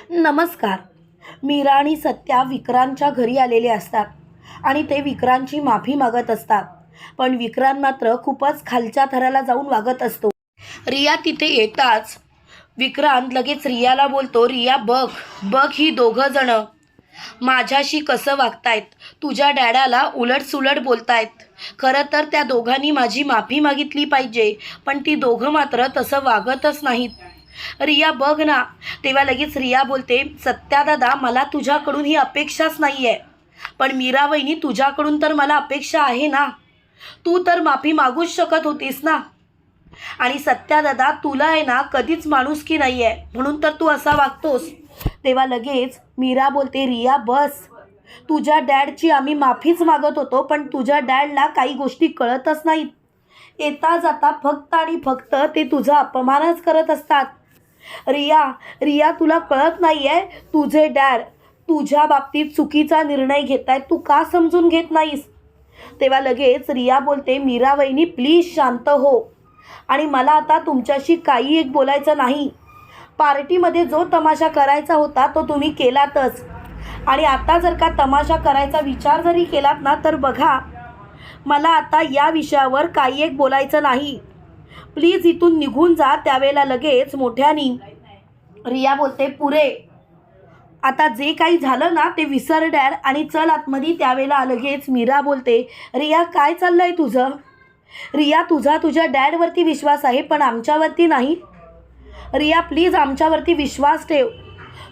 नमस्कार. मीरा आणि सत्या विक्रांतच्या घरी आलेले असतात आणि ते विक्रांतची माफी मागत असतात. पण विक्रांत मात्र खूपच खालच्या थराला जाऊन वागत असतो. रिया तिथे येताच विक्रांत लगेच रियाला बोलतो रिया बघ बघ ही दोघं जण. माझ्याशी कसं वागतायत? तुझ्या डॅडाला उलटसुलट बोलतायत. खरं तर त्या दोघांनी माझी माफी मागितली पाहिजे पण ती दोघं मात्र तसं वागतच नाहीत. रिया बघ ना. तेव्हा लगेच रिया बोलते सत्या दादा मला तुझ्याकडून ही अपेक्षाच नाही आहे पण मीरा वहिनी तुझ्याकडून तर मला अपेक्षा आहे ना. तू तर माफी मागूच शकत होतीस ना. आणि सत्या दादा तुला आहे ना कधीच माणूस की नाही आहे म्हणून तर तू असा वागतोस. तेव्हा लगेच मीरा बोलते रिया बस. तुझ्या डॅडची आम्ही माफीच मागत होतो पण तुझ्या डॅडला काही गोष्टी कळतच नाहीत. येता जाता फक्त आणि फक्त ते तुझा अपमानच करत असतात. रिया रिया तुला कळत नाही आहे तुझे डॅड तुझ्या बाबतीत चुकीचा निर्णय घेत आहेत तू का समजून घेत नाहीस? तेव्हा लगेच रिया बोलते मीरा वहिनी प्लीज शांत हो. आणि मला आता तुमच्याशी काही एक बोलायचं नाही. पार्टीमध्ये जो तमाशा करायचा होता तो तुम्ही केलातच. आणि आता जर का तमाशा करायचा विचार जरी केलात ना तर बघा मला आता या विषयावर काही एक बोलायचं नाही. प्लीज इथून निघून जा त्यावेळेला लगेच मोठ्यानी रिया बोलते पुरे आता जे काही झालं ना ते विसर डॅड आणि चल आतमध्ये. त्यावेळेला लगेच मीरा बोलते रिया काय चाललं आहे तुझं? रिया तुझा तुझ्या डॅडवरती विश्वास आहे पण आमच्यावरती नाही. रिया प्लीज आमच्यावरती विश्वास ठेव.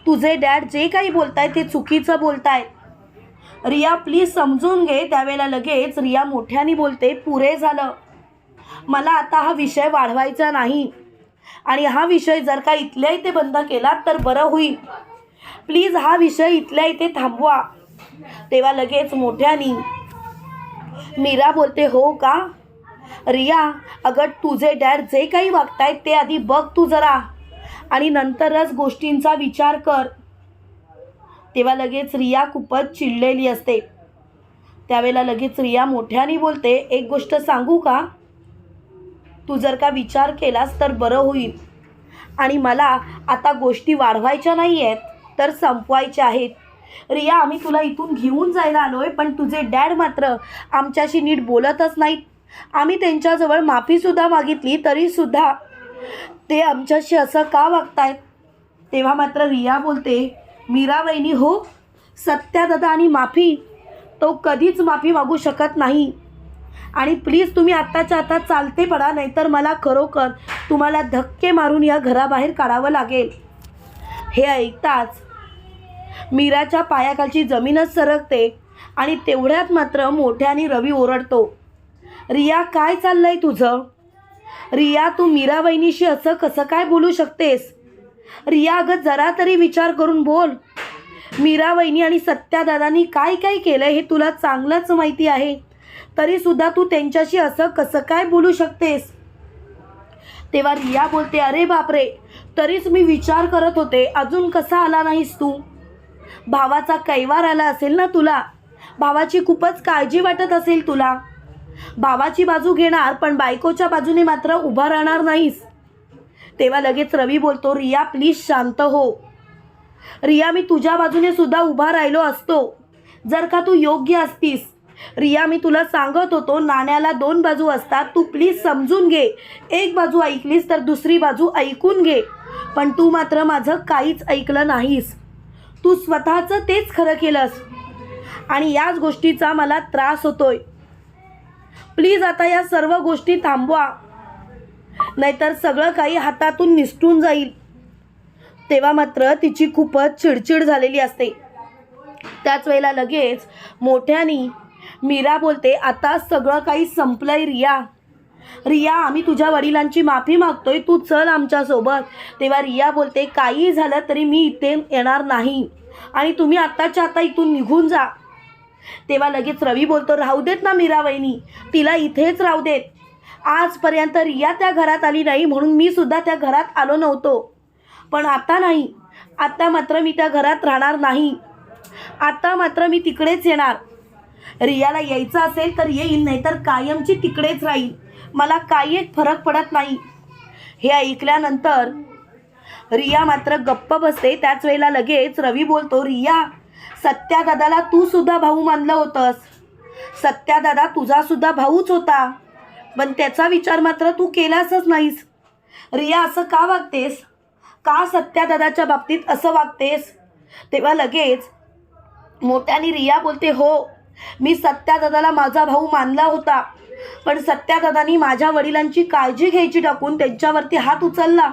तुझे डॅड जे काही बोलतायत ते चुकीचं बोलतायत. रिया प्लीज समजून घे. त्यावेळेला लगेच रिया मोठ्याने बोलते पुरे झालं. मला आता हा विषय वाढवायचा नाही. आणि हा विषय जर का इथल्या इथे बंद केला तर बरं होईल. प्लीज हा विषय इथल्या इथे थांबवा. तेव्हा लगेच मोठ्यानी मीरा बोलते हो का? रिया अगं तुझे डॅड जे काही वागतायत ते आधी बघ तू जरा. आणि नंतरच गोष्टींचा विचार कर. तेव्हा लगेच रिया खूपच चिडलेली असते. त्यावेळेला लगेच रिया मोठ्याने बोलते एक गोष्ट सांगू का? तू जर का विचार केलास तर बरं होईल. आणि मला आता गोष्टी वाढवायच्या नाही आहेत तर संपवायच्या आहेत. रिया आम्ही तुला इथून घेऊन जायला आलो आहे पण तुझे डॅड मात्र आमच्याशी नीट बोलतच नाहीत. आम्ही त्यांच्याजवळ माफीसुद्धा मागितली तरीसुद्धा ते आमच्याशी असं का वागतायत? तेव्हा मात्र रिया बोलते मीरा वहिनी हो सत्यादादा आणि माफी तो कधीच माफी मागू शकत नाही. आणि प्लीज तुम्ही आत्ताच्या आता चालते पडा नाहीतर मला खरोखर तुम्हाला धक्के मारून या घराबाहेर काढावं लागेल. हे ऐकताच मीराच्या पायाखालची जमीनच सरकते आणि तेवढ्यात मात्र मोठ्याने रवी ओरडतो रिया काय चाललंय तुझं? रिया तू मीरा वहिनीशी असं कसं काय बोलू शकतेस? रिया अगं जरा तरी विचार करून बोल. मीरा वहिनी आणि सत्यादादांनी काय काय केलं हे तुला चांगलंच माहिती आहे. तरीसुद्धा तू त्यांच्याशी असं कसं काय बोलू शकतेस? तेव्हा रिया बोलते अरे बापरे तरीच मी विचार करत होते. अजून कसा आला नाहीस तू? भावाचा कैवार आला असेल ना तुला? भावाची खूपच काळजी वाटत असेल तुला? भावाची बाजू घेणार पण बायकोच्या बाजूने मात्र उभा राहणार नाहीस. तेव्हा लगेच रवी बोलतो रिया प्लीज शांत हो. रिया मी तुझ्या बाजूने सुद्धा उभा राहिलो असतो. जर का तू योग्य असतीस रिया मी तुला सांगत होतो नाण्याला दोन बाजू असतात. तू प्लीज समजून घे. एक बाजू ऐकलीस तर दुसरी बाजू ऐकून घे. पण तू मात्र माझं काहीच ऐकलं नाहीस. तू स्वतःचं तेच खरं केलंस. आणि याच गोष्टीचा मला त्रास होतोय. प्लीज आता या सर्व गोष्टी थांबवा. नाहीतर सगळं काही हातातून निसटून जाईल. तेव्हा मात्र तिची खूपच चिडचिड झालेली असते. त्याच वेळेला लगेच मोठ्यानी मीरा बोलते आता सगळं काही संपलंय रिया. रिया आम्ही तुझ्या वडिलांची माफी मागतोय तू चल आमच्यासोबत. तेव्हा रिया बोलते काही झालं तरी मी इथे येणार नाही. आणि तुम्ही आत्ताच्या आता इथून निघून जा. तेव्हा लगेच रवी बोलतो राहू देत ना मीरा वहिनी तिला इथेच राहू देत. आजपर्यंत रिया त्या घरात आली नाही म्हणून मी सुद्धा त्या घरात आलो नव्हतो. पण आता नाही. आता मात्र मी त्या घरात राहणार नाही. आता मात्र मी तिकडेच येणार. रियाला यायचं असेल तर येईल नाही तर कायमची तिकडेच राहील. मला काही एक फरक पडत नाही. हे ऐकल्यानंतर रिया मात्र गप्प बसते. त्याच वेळेला लगेच रवी बोलतो रिया सत्या दादाला तू सुद्धा भाऊ मानलं होतंस. सत्या दादा भाऊच होता. पण त्याचा विचार मात्र तू केलासच नाहीस. रिया असं का वागतेस? का सत्या दादाच्या बाबतीत असं वागतेस? तेव्हा लगेच मोठ्याने रिया बोलते हो मी सत्यादादाला माझा भाऊ मानला होता. पण सत्यादादानी माझ्या वडिलांची काळजी घ्यायची टाकून त्यांच्यावरती हात उचलला.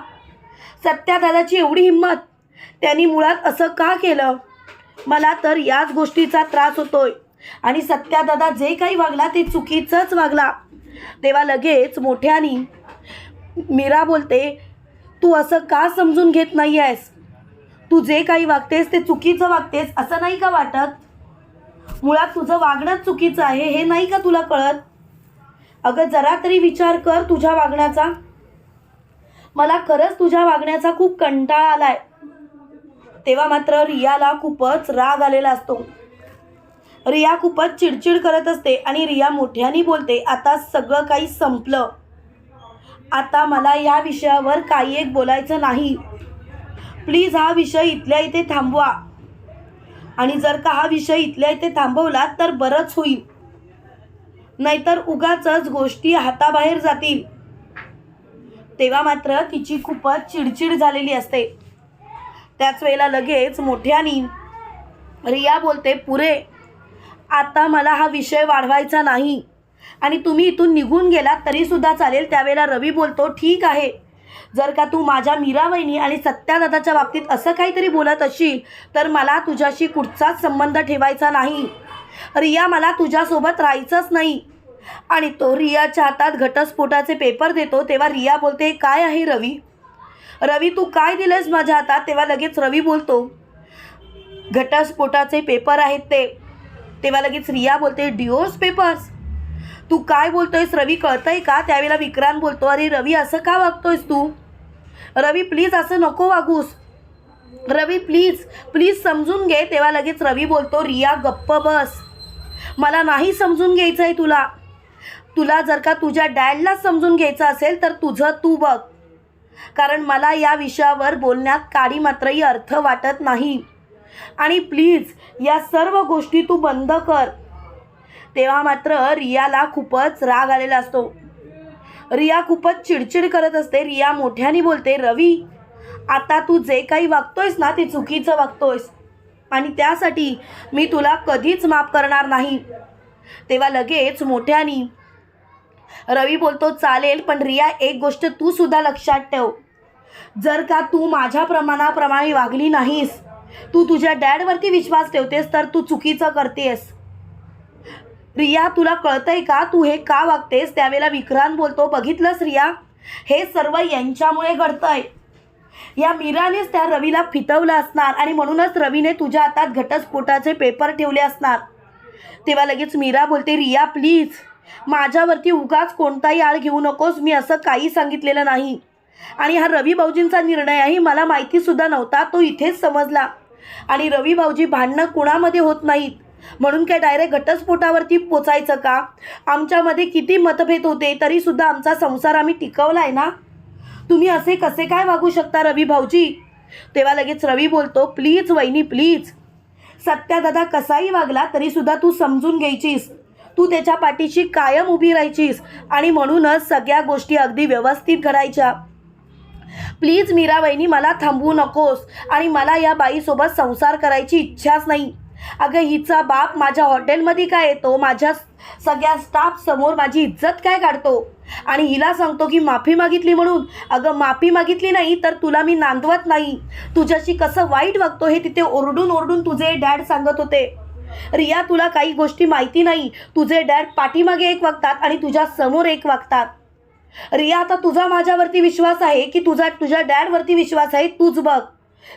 सत्यादादाची एवढी हिंमत त्यांनी मुळात असं का केलं? मला तर याच गोष्टीचा त्रास होतोय. आणि सत्यादादा जे काही वागला ते चुकीचंच वागला. तेव्हा लगेच मोठ्यानी मीरा बोलते तू असं का समजून घेत नाही आहेस तू जे काही वागतेस ते चुकीचं वागतेस असं नाही का वाटत? मुळात तुझं वागणंच चुकीचं आहे हे नाही का तुला कळत? अगं जरा तरी विचार कर तुझ्या वागण्याचा. मला खरंच तुझ्या वागण्याचा खूप कंटाळा आलाय. तेव्हा मात्र रियाला खूपच राग आलेला असतो. रिया खूपच चिडचिड करत असते आणि रिया मोठ्याने बोलते आता सगळं काही संपलं. आता मला या विषयावर काही एक बोलायचं नाही. प्लीज हा विषय इथल्या इथे थांबवा. आणि जर का हा विषय इथल्या इथे थांबवला तर बरंच होईल. नाहीतर उगाच गोष्टी हाताबाहेर जातील. तेव्हा मात्र तिची खूपच चिडचिड झालेली असते. त्याच वेळेला लगेच मोठ्यानी रिया बोलते पुरे आता मला हा विषय वाढवायचा नाही. आणि तुम्ही इथून निघून गेलात तरीसुद्धा चालेल. त्यावेळेला रवी बोलतो ठीक आहे. जर का तू माझ्या मीरावहिनी आणि सत्यादादाच्या बाबतीत असं काहीतरी बोलत असशील तर मला तुझ्याशी कुठचाच संबंध ठेवायचा नाही. रिया मला तुझ्यासोबत राहायचंच नाही. आणि तो रियाच्या हातात घटस्फोटाचे पेपर देतो तेव्हा रिया बोलते काय आहे रवी? रवी तू काय दिलंस माझ्या हातात? तेव्हा लगेच रवी बोलतो घटस्फोटाचे पेपर आहेत ते. तेव्हा लगेच रिया बोलते डिओर्स पेपर्स? तू काय बोलतोयस? रवी कळतंय का? त्यावेळेला विक्रांत बोलतो अरे रवी असं का वागतोयस तू? रवी प्लीज असं नको वागूस. रवी प्लीज प्लीज समजून घे. तेव्हा लगेच रवी बोलतो रिया गप्प बस. मला नाही समजून घ्यायचं आहे तुला. तुला जर का तुझ्या डॅडला समजून घ्यायचं असेल तर तुझं तू बघ. कारण मला या विषयावर बोलण्यात काडी मात्रही अर्थ वाटत नाही. आणि प्लीज या सर्व गोष्टी तू बंद कर. तेव्हा मात्र रियाला खूपच राग आलेला असतो. रिया खूपच चिडचिड करत असते. रिया मोठ्याने बोलते रवी आता तू जे काही वागतोयस ना ते चुकीचं वागतोयस. आणि त्यासाठी मी तुला कधीच माफ करणार नाही. तेव्हा लगेच मोठ्यानी रवी बोलतो चालेल पण रिया एक गोष्ट तू सुद्धा लक्षात ठेव. जर का तू माझ्या प्रमाणाप्रमाणे वागली नाहीस तू तुझ्या डॅडवरती विश्वास ठेवतेस तर तू चुकीचं करतेस. रिया तुला कळतंय का? तू हे का वागतेस? त्यावेळेला विक्रांत बोलतो बघितलंस रिया? हे सर्व यांच्यामुळे घडतंय. या मीरानेच त्या रवीला फितवलं असणार आणि म्हणूनच रवीने तुझ्या हातात घटस्फोटाचे पेपर ठेवले असणार. तेव्हा लगेच मीरा बोलते रिया प्लीज. माझ्यावरती उगाच कोणताही आळ घेऊ नकोस. मी असं काही सांगितलेलं नाही. आणि हा रवी भाऊजींचा निर्णयही मला माहितीसुद्धा नव्हता. तो इथेच समजला. आणि रवी भाऊजी भांडणं कुणामध्ये होत नाहीत? म्हणून काय डायरेक्ट घटस्फोटावरती पोचायचं का? आमच्यामध्ये किती मतभेद होते तरीसुद्धा आमचा संसार आम्ही टिकवला आहे ना? तुम्ही असे कसे काय वागू शकता रवी भाऊजी? तेव्हा लगेच रवी बोलतो प्लीज वहिनी प्लीज. सत्यादादा कसाही वागला तरीसुद्धा तू समजून घ्यायचीस. तू त्याच्या पाठीशी कायम उभी राहायचीस आणि म्हणूनच सगळ्या गोष्टी अगदी व्यवस्थित घडायच्या. प्लीज मीरा वहिनी मला थांबवू नकोस आणि मला या बाईसोबत संसार करायची इच्छाच नाही. अगं हिचा बाप माझ्या हॉटेलमध्ये काय येतो माझ्या सगळ्या स्टाफ समोर माझी इज्जत काय काढतो? आणि हिला सांगतो की माफी मागितली म्हणून. अगं माफी मागितली नाही तर तुला मी नांदवत नाही. तुझ्याशी कसं वाईट वागतो हे तिथे ओरडून ओरडून तुझे डॅड सांगत होते. रिया तुला काही गोष्टी माहिती नाही. तुझे डॅड पाठीमागे एक वागतात आणि तुझ्या समोर एक वागतात. रिया आता तुझा माझ्यावरती विश्वास आहे की तुझा तुझ्या डॅडवरती विश्वास आहे? तूच बघ.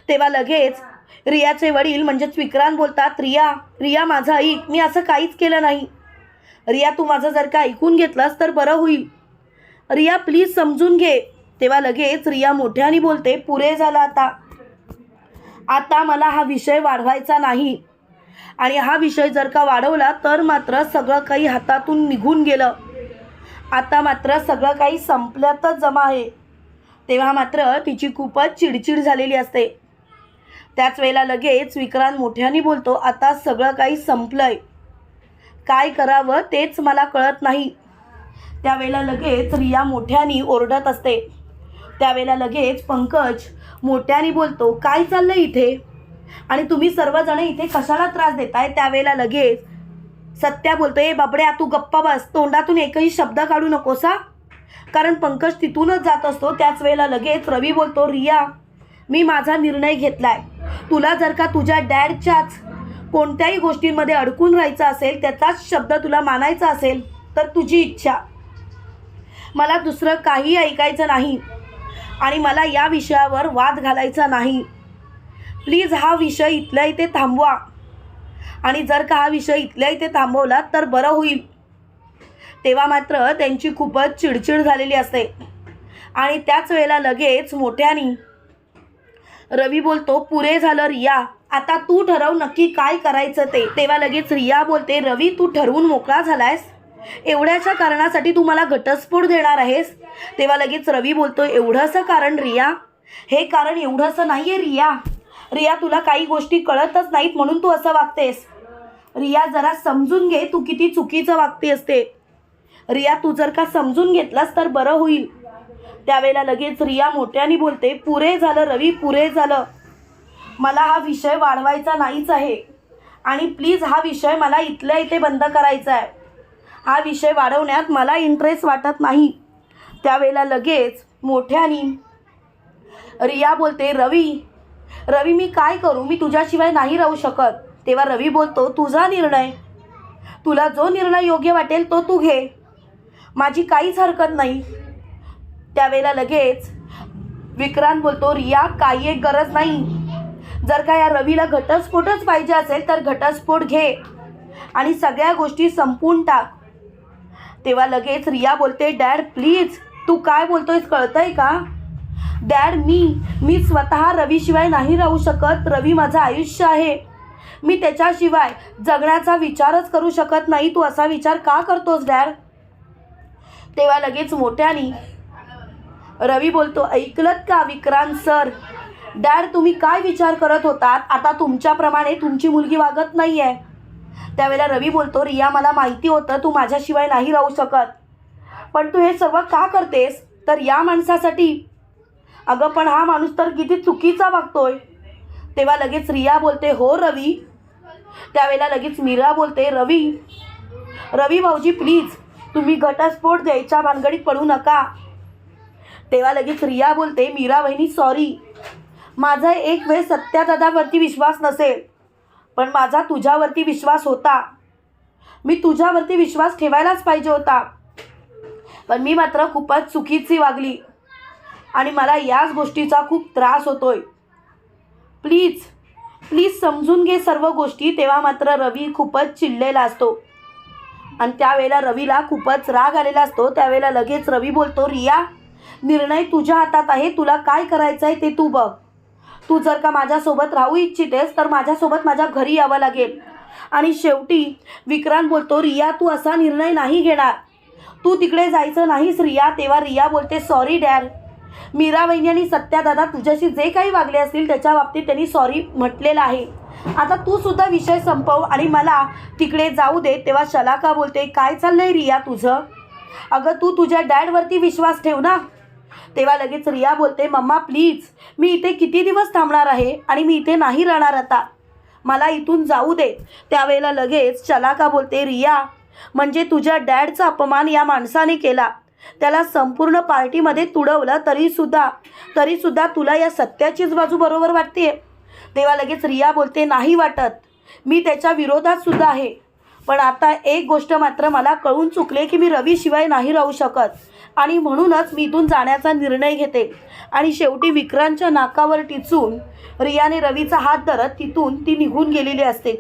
तेव्हा लगेच रियाचे वडील म्हणजेच विक्रांत बोलतात रिया रिया माझं ऐक मी असं काहीच केलं नाही. रिया तू माझं जर का ऐकून घेतलंस तर बरं होईल. रिया प्लीज समजून घे. तेव्हा लगेच रिया मोठ्याने बोलते पुरे झालं आता. आता मला हा विषय वाढवायचा नाही. आणि हा विषय जर का वाढवला तर मात्र सगळं काही हातातून निघून गेलं. आता मात्र सगळं काही संपल्यातच जमा आहे. तेव्हा मात्र तिची खूपच चिडचिड झालेली असते. त्याच वेळेला लगेच विक्रांत मोठ्याने बोलतो आता सगळं काही संपलंय. काय करावं तेच मला कळत नाही. त्यावेळेला लगेच रिया मोठ्याने ओरडत असते. त्यावेळेला लगेच पंकज मोठ्याने बोलतो काय चाललंय इथे? आणि तुम्ही सर्वजण इथे कशाला त्रास देताय? त्यावेळेला लगेच सत्या बोलतो ए बाबड्या तू गप्पा बस. तोंडातून एकही शब्द काढू नकोसा कारण पंकज तिथूनच जात असतो. त्याच वेळेला लगेच रवी बोलतो रिया मी माझा निर्णय घेतलाय. तुला जर का तुझ्या डॅडच्याच कोणत्याही गोष्टींमध्ये अडकून राहायचं असेल त्याचाच शब्द तुला मानायचा असेल तर तुझी इच्छा. मला दुसरं काही ऐकायचं नाही आणि मला या विषयावर वाद घालायचा नाही. प्लीज हा विषय इथल्या इथे थांबवा. आणि जर का हा विषय इथल्या इथे थांबवला तर बरं होईल. तेव्हा मात्र त्यांची खूपच चिडचिड झालेली असते. आणि त्याच वेळेला लगेच मोठ्यानी रवी बोलतो पुरे झालं रिया. आता तू ठरव नक्की काय करायचं ते. तेव्हा लगेच रिया बोलते रवी तू ठरवून मोकळा झालायस? एवढ्याच्या कारणासाठी तू मला घटस्फोट देणार आहेस? तेव्हा लगेच रवी बोलतो एवढंसं कारण रिया? हे कारण एवढंसं नाही आहे रिया. रिया तुला काही गोष्टी कळतच नाहीत म्हणून तू असं वागतेस. रिया जरा समजून घे तू किती चुकीचं वागते असते रिया तू जर का समजून घेतलास तर बरं होईल. त्यावेळेला लगेच रिया मोठ्याने बोलते पुरे झालं रवी पुरे झालं. मला हा विषय वाढवायचा नाहीच आहे. आणि प्लीज हा विषय मला इथल्या इथे बंद करायचा आहे. हा विषय वाढवण्यात मला इंटरेस्ट वाटत नाही. त्यावेळेला लगेच मोठ्याने रिया बोलते रवी रवी मी काय करू? मी तुझ्याशिवाय नाही राहू शकत. तेव्हा रवी बोलतो तुझा निर्णय. तुला जो निर्णय योग्य वाटेल तो तू घे. माझी काहीच हरकत नाही. त्यावेळेला लगेच विक्रांत बोलतो रिया काही एक गरज नाही. जर का या रवीला घटस्फोटच पाहिजे असेल तर घटस्फोट घे आणि सगळ्या गोष्टी संपून टाक. तेव्हा लगेच रिया बोलते डॅड प्लीज तू काय बोलतोयस कळतंय का? डॅड मी मी स्वतः रवीशिवाय नाही राहू शकत. रवी माझं आयुष्य आहे. मी त्याच्याशिवाय जगण्याचा विचारच करू शकत नाही. तू असा विचार का करतोस डॅड? तेव्हा लगेच मोठ्यानी रवी बोलतो ऐकलत का विक्रांत सर? डॅड तुम्ही काय विचार करत होतात? आता तुमच्याप्रमाणे तुमची मुलगी वागत नाही आहे त्यावेळेला रवी बोलतो रिया मला माहिती होतं तू माझ्याशिवाय नाही राहू शकत. पण तू हे सर्व का करतेस? तर या माणसासाठी. अगं पण हा माणूस तर किती चुकीचा वागतोय. तेव्हा लगेच रिया बोलते हो रवी. त्यावेळेला लगेच मीरा बोलते रवी रवी भाऊजी प्लीज तुम्ही घटस्फोट द्यायच्या भानगडीत पडू नका. तेव्हा लगेच रिया बोलते मीरा वहिनी सॉरी माझा एक वेळ सत्यादादावरती विश्वास नसेल पण माझा तुझ्यावरती विश्वास होता. मी तुझ्यावरती विश्वास ठेवायलाच पाहिजे होता. पण मी मात्र खूपच चुकीची वागली आणि मला याच गोष्टीचा खूप त्रास होतोय. प्लीज प्लीज समजून घे सर्व गोष्टी. तेव्हा मात्र रवी खूपच चिडलेला असतो. आणि त्यावेळेला रवीला खूपच राग आलेला असतो. त्यावेळेला लगेच रवी बोलतो रिया निर्णय तुझ्या हातात आहे तुला काय करायचं आहे ते तू बघ. तू जर का माझ्यासोबत राहू इच्छितेस तर माझ्यासोबत माझ्या घरी यावं लागेल. आणि शेवटी विक्रांत बोलतो रिया तू असा निर्णय नाही घेणार. तू तिकडे जायचं नाहीस रिया. तेव्हा रिया बोलते सॉरी डॅड मीरा वहिनी आणि सत्यादादा तुझ्याशी जे काही वागले असतील त्याच्या बाबतीत त्यांनी सॉरी म्हटलेलं आहे. आता तू सुद्धा विषय संपव आणि मला तिकडे जाऊ दे. तेव्हा शलाका बोलते काय चाललंय रिया तुझं? अगं तू तुझ्या डॅडवरती विश्वास ठेव ना. तेव्हा लगेच रिया बोलते मम्मा प्लीज मी इथे किती दिवस थांबणार आहे आणि मी इथे नाही राहणार आता? मला इथून जाऊ दे. त्यावेळेला लगेच चलाका बोलते रिया म्हणजे तुझ्या डॅडचा अपमान या माणसाने केला. त्याला संपूर्ण पार्टीमध्ये तुडवलं तरीसुद्धा. तरीसुद्धा तुला या सत्याचीच बाजू बरोबर वाटते तेव्हा लगेच रिया बोलते नाही वाटत. मी त्याच्या विरोधात सुद्धा आहे. पण आता एक गोष्ट मात्र मला कळून चुकले की मी रवीशिवाय नाही राहू शकत. आणि म्हणूनच मी इथून जाण्याचा निर्णय घेते. आणि शेवटी विक्रांतच्या नाकावर टिचून रियाने रवीचा हात धरत तिथून ती निघून गेलेली असते.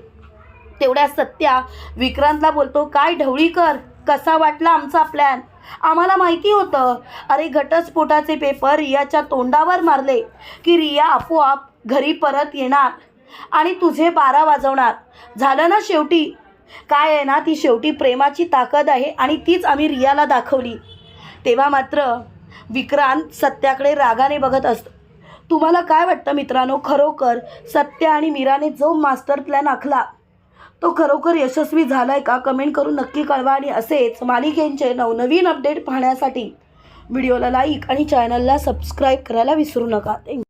तेवढ्या सत्या विक्रांतला बोलतो काय ढवळीकर कसा वाटला आमचा प्लॅन आम्हाला माहिती होतं. अरे घटस्फोटाचे पेपर रियाच्या तोंडावर मारले की रिया आपोआप घरी परत येणार आणि तुझे बारा वाजवणार. झालं ना शेवटी? काय आहे ना ती शेवटी प्रेमाची ताकद आहे आणि तीच आम्ही रियाला दाखवली. तेव्हा मात्र विक्रांत सत्याकडे रागाने बघत असतो तुम्हाला काय वाटतं मित्रांनो? खरोखर सत्य आणि मीराने जो मास्टर प्लॅन आखला तो खरोखर यशस्वी झाला आहे का? कमेंट करून नक्की कळवा. आणि असेच मालिकेंचे नवनवीन अपडेट पाहण्यासाठी व्हिडिओला लाईक आणि चॅनलला सबस्क्राईब करायला विसरू नका. थँक्यू